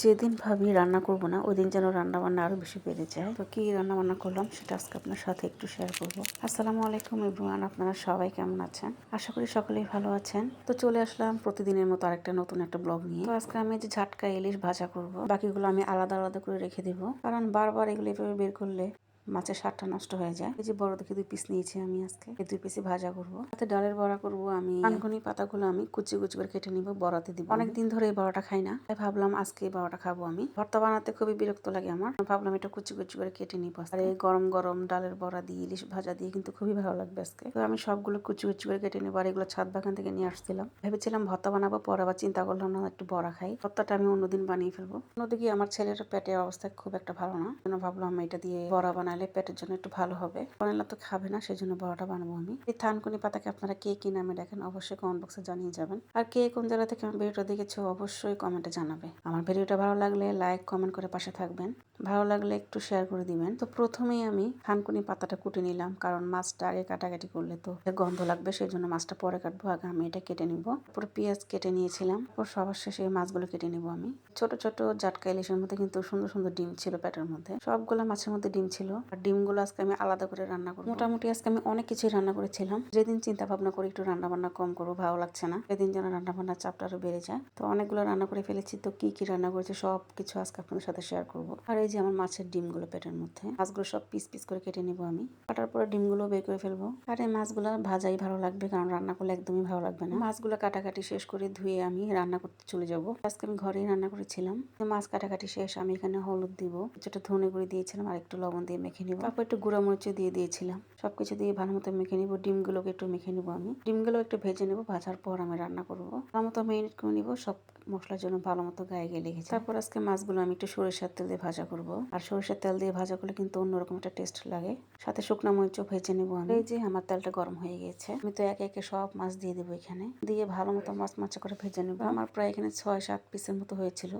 যেদিন ভাবি রান্না করব না ওই দিন যেন রান্না বান্না আরও বেশি বেড়ে যায়। তো কী রান্না বান্না করলাম সেটা আজকে আপনার সাথে একটু শেয়ার করব। আসসালামু আলাইকুম ইব্রুয়ান আপনারা সবাই কেমন আছেন? আশা করি সকলেই ভালো আছেন। তো চলে আসলাম প্রতিদিনের মতো আরেকটা নতুন একটা ব্লগ নিয়ে। তো আজকে আমি যে ঝাটকা ইলিশ ভাজা করব, বাকিগুলো আমি আলাদা আলাদা করে রেখে দেবো। কারণ বারবার এগুলো এভাবে বের করলে মাছের স্বাদটা নষ্ট হয়ে যায়। এই যে বড় দেখে দুই পিস নিয়েছি আমি আজকে। এই দুই পিসে ভাজা করব। সাথে ডালের বড়া করব আমি। আনগুনি পাতাগুলো আমি কুচি কুচি করে কেটে নিব বড়াতে দিব। অনেকদিন ধরে এই বড়াটা খাই না তাই ভাবলাম আজকে এই বড়াটা খাব আমি। ভর্তা বানাতে খুবই বিরক্ত লাগে আমার। ভাবলাম এটা কুচি কুচি করে কেটে নিব। আর এই গরম গরম ডালের বড়া দিয়ে ইলিশ ভাজা দিয়ে কিন্তু খুবই ভালো লাগবে আজকে। তো আমি সবগুলো কুচি কুচি করে কেটে নিবো। আর এগুলো ছাদ বাগান থেকে নিয়ে আসছিলাম। ভেবেছিলাম ভর্তা বানাবো পরে আবার চিন্তা করলাম না একটু বড়া খাই। ভর্তাটা আমি অন্যদিন বানিয়ে ফেলব। অন্যদিকে আমার ছেলের পেটের অবস্থা খুব একটা ভালো না। জন্য ভাবলাম এটা দিয়ে বড়া বানালে পেটের জন্য একটু ভালো হবে। বানালে তো খাবে না সেই জন্য বড়টা বানাবো আমি। এই থানকুনি পাতাকে আপনারা কে কি নামে দেখেন অবশ্যই কমেন্ট বক্সে জানিয়ে যাবেন। আর কে কোন জায়গা থেকে আমার ভিডিওটা দেখেছ, অবশ্যই কমেন্টে জানাবে। আমার ভিডিওটা ভালো লাগলে লাইক কমেন্ট করে পাশে থাকবেন। ভালো লাগলে একটু শেয়ার করে দিবেন। তো প্রথমেই আমি থানকুনি পাতাটা কুটে নিলাম, কারণ মাছটা আগে কাটাকাটি করলে তো গন্ধ লাগবে সেই জন্য মাছটা পরে কাটবো। আগে আমি এটা কেটে নিব। তারপর পেঁয়াজ কেটে নিয়েছিলাম, তারপর সবার শেষে এই মাছগুলো কেটে নিব আমি। ছোট ছোট জাটকা ইলিশের মধ্যে কিন্তু সুন্দর সুন্দর ডিম ছিল পেটের মধ্যে। সবগুলো মাছের মধ্যে ডিম ছিল। আর ডিমগুলো আজকে আমি আলাদা করে রান্না করব। মোটামুটি আজকে আমি অনেক কিছুই রান্না করেছিলাম। যেদিন চিন্তা ভাবনা করি একটু রান্না বান্না কম করব, ভালো লাগছে না। সেদিন যেন রান্না বান্নার চাপটা আরও বেড়ে যায়। তো অনেকগুলো রান্না করে ফেলেছি। তো কি কি রান্না করেছি সব কিছু আজকে আপনাদের সাথে শেয়ার করব। আর এই যে আমার মাছের ডিমগুলো পেটের মধ্যে, মাছগুলো সব পিস পিস করে কেটে নেব আমি। কাটার পরে ডিমগুলো বের করে ফেলব। আর এই মাছগুলো ভাজাই ভালো লাগবে, কারণ রান্না করলে একদমই ভালো লাগবে না। মাছগুলো কাটাকাটি শেষ করে ধুয়ে আমি রান্না করতে চলে যাব। আজকে আমি ঘরেই রান্না করেছিলাম। মাছ কাটাকাটি শেষ, আমি এখানে হলুদ দিব। কিছুটা ধনে গুঁড়ি দিয়েছিলাম আর একটু লবণ দিয়ে মেখে নিব। তারপর একটু গুঁড়া মরিচ দিয়ে দিয়েছিলাম। সবকিছু দিয়ে ভালো মতো মেখে নিব। ডিমগুলোকে একটু মেখে নিব আমি। ডিমগুলো একটু ভেজে নেব, ভাজার পর আমি রান্না করব। ভালো মতো মেরিনেট করে নিব, সব মশলার জন্য ভালো মতো গায়ে গিয়ে লেগেছে তারপর আজকে মাছগুলো আমি একটু সরিষার তেল দিয়ে ভাজা করব। আর সরিষার তেল দিয়ে ভাজা করলে কিন্তু অন্যরকম একটা টেস্ট লাগে। সাথে শুকনো মরিচও ভেজে নেব আমি। এই যে আমার তেলটা গরম হয়ে গেছে, আমি তো একে একে সব মাছ দিয়ে দেবো এখানে। দিয়ে ভালো মতো মাছ মাছ করে ভেজে নেব। আমার প্রায় এখানে ছয় সাত পিসের মতো হয়েছিল।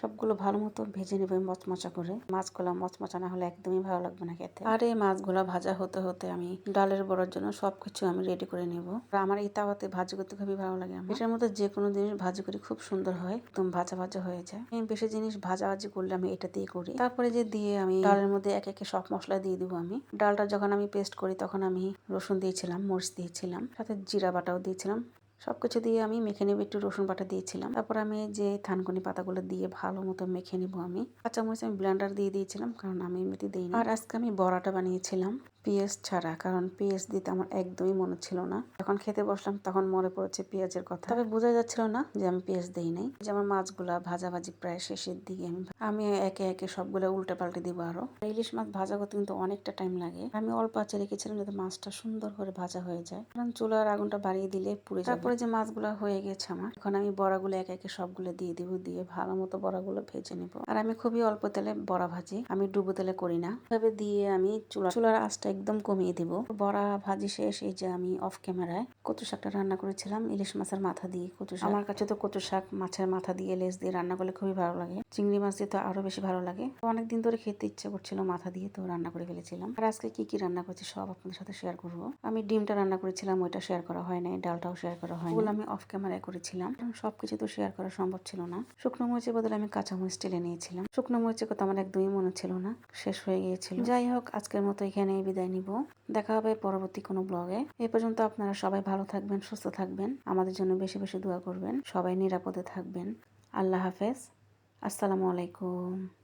সবগুলো ভালো মতো ভেজে নেবে মচমচা করে। মাছগুলো মচমচা না হলে একদমই ভালো লাগবে না খেতে। আর এই মাছগুলো ভাজা হতে হতে আমি ডালের বড়ার জন্য সবকিছু আমি রেডি করে নেব। আমার এই তাওয়াতে ভাজি করতে খুবই ভালো লাগে আমার। এটার মধ্যে যে কোনো জিনিস ভাজি করি খুব সুন্দর হয়, একদম ভাজা ভাজা হয়ে যায়। আমি বেশি জিনিস ভাজা ভাজি করলে আমি এটা দিয়ে করি। তারপরে যে দিয়ে আমি ডালের মধ্যে এক একে সব মশলা দিয়ে দিব আমি। ডালটা যখন আমি পেস্ট করি তখন আমি রসুন দিয়েছিলাম, মরিচ দিয়েছিলাম, সাথে জিরা বাটাও দিয়েছিলাম। সবকিছু দিয়ে আমি মেখে নেব, একটু রসুন বাটা দিয়েছিলাম। তারপর আমি যে থানকুনি পাতাগুলো দিয়ে ভালো মতো মেখে নেব আমি। কাঁচামরিচ আমি ব্লেন্ডার দিয়ে দিয়েছিলাম, কারণ আমি এমনিতে দিই আর আজকে আমি বড়াটা বানিয়েছিলাম। পেঁয়াজ ছাড়া, কারণ পেঁয়াজ দিতে আমার একদমই মনে ছিল না। যখন খেতে বসলাম তখন মনে পড়েছে পেঁয়াজের কথা। তবে বোঝা যাচ্ছিল না যে আমি পেঁয়াজ দিই নাই। যে আমার মাছগুলা ভাজাভাজি প্রায় শেষের দিকে। আমি আমি একে একে সবগুলো উল্টে পাল্টে দিব আরও। ইলিশ মাছ ভাজা করতে কিন্তু অনেকটা টাইম লাগে। আমি অল্প আঁচে রেখেছিলাম যাতে মাছটা সুন্দর করে ভাজা হয়ে যায়। কারণ চুলার আগুনটা বাড়িয়ে দিলে পুড়ে তারপরে যে মাছগুলো হয়ে গেছে আমার, এখন আমি বড়াগুলো একে একে সবগুলো দিয়ে দিব, দিয়ে ভালো মতো বড়াগুলো ভেজে নিব। আর আমি খুবই অল্প তেলে বড়া ভাজি। আমি ডুবো তেলে করি না। তবে দিয়ে আমি চুলা, চুলার আঁচটা একদম কমিয়ে দিব। বড়া ভাজি শেষ, এই যে আমি অফ ক্যামেরায় কচু শাকটা রান্না করেছিলাম, ইলিশ মাছের মাথা দিয়ে কচু শাক। আমার কাছে তো কচু শাক, মাছের মাথা দিয়ে লেস দিয়ে রান্না করলে খুবই ভালো লাগে। চিংড়ি মাছ দিয়ে তো আরও বেশি ভালো লাগে। অনেকদিন ধরে খেতে ইচ্ছে করছিল, মাথা দিয়ে তো রান্না করে ফেলেছিলাম। আর আজকে কি কি রান্না করছি সব আপনাদের সাথে শেয়ার করব। আমি ডিমটা রান্না করেছিলাম, ওইটা শেয়ার করা হয় নাই, ডালটাও শেয়ার করা হয় ওগুলো আমি অফ ক্যামেরায় করেছিলাম। সবকিছু তো শেয়ার করা সম্ভব ছিল না। শুকনো মরিচের বদলে আমি কাঁচা মরিচ টেলে নিয়েছিলাম। শুকনো মরিচের কথা আমার একদমই মনে ছিল না। শেষ হয়ে গিয়েছিল। যাই হোক, আজকের মতো এখানে বিদায়। নিব। দেখা হবে পরবর্তী কোনো ব্লগে। এ পর্যন্ত আপনারা সবাই ভালো থাকবেন, সুস্থ থাকবেন। আমাদের জন্য বেশি বেশি দোয়া করবেন। সবাই নিরাপদে থাকবেন। আল্লাহ হাফেজ। আসসালামু আলাইকুম।